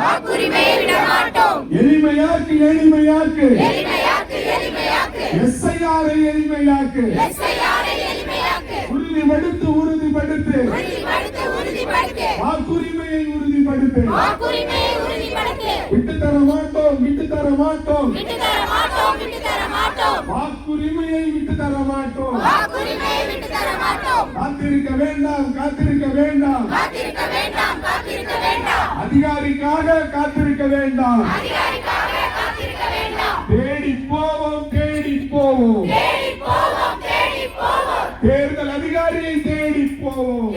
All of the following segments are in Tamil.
வாக்குரிமையை விட மாட்டோம். எளிமையாக்கு எளிமையாக்கு. எளிமையாக்கு எளிமையாக்கு. எஸ்ஐஆரை எளிமையாக்கு. எஸ்ஐஆரை எளிமையாக்கு. உறுதிப்படுத்து உறுதிப்படுத்து. உறுதிப்படுத்து உறுதிப்படுத்து. வாக்குரிமையை உறுதிப்படுத்து. வாக்குரிமையை உறுதிப்படுத்து. விட்டு தர மாட்டோம் விட்டு தர மாட்டோம். விட்டு தர மாட்டோம் விட்டு தர மாட்டோம். வாக்குரிமையை விட்டு தர மாட்டோம். வாக்குரிமையை விட்டு தர மாட்டோம். காத்திருக்க வேண்டாம் காத்திருக்க வேண்டாம். காத்திருக்க வேண்டாம் காத்திருக்க வேண்டாம் அதிகாரிக்காக காத்திருக்க வேண்டாம். தேடி போவோம் தேடி போவோம். தேர்தல் அதிகாரியை தேடி போவோம்.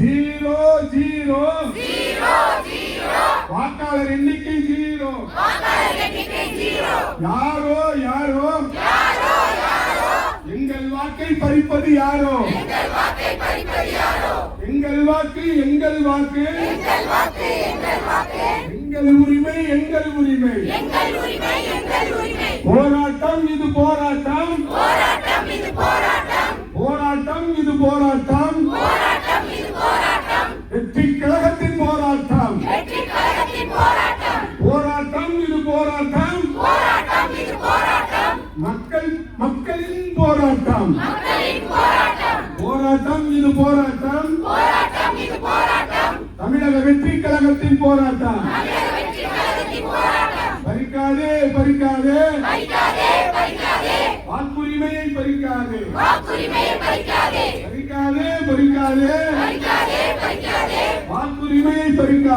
Zero zero. வாக்காளர் எண்ணிக்கை ஜீரோ. யாரோ யாரோ. எங்கள் வாக்கை பறிப்பது யாரோ. எங்கள் வாக்கை எங்கள் வாக்கு. எங்கள் உரிமை எங்கள் உரிமை. போராட்டம் இது போராட்டம். போராட்டம் இது போராட்டம். வெற்றி கழகத்தின் போராட்டம். போராட்டம் இது போராட்டம். மக்கள் மக்களின் போராட்டம். போராட்டம் இது போராட்டம். தமிழக வெற்றி கழகத்தின் போராட்டம். பறிக்காதே பறிக்காதே. வாக்குரிமையை பறிக்காதே. பறிக்காதே. பறிக்காதே வாக்குரிமையை பறிக்காதே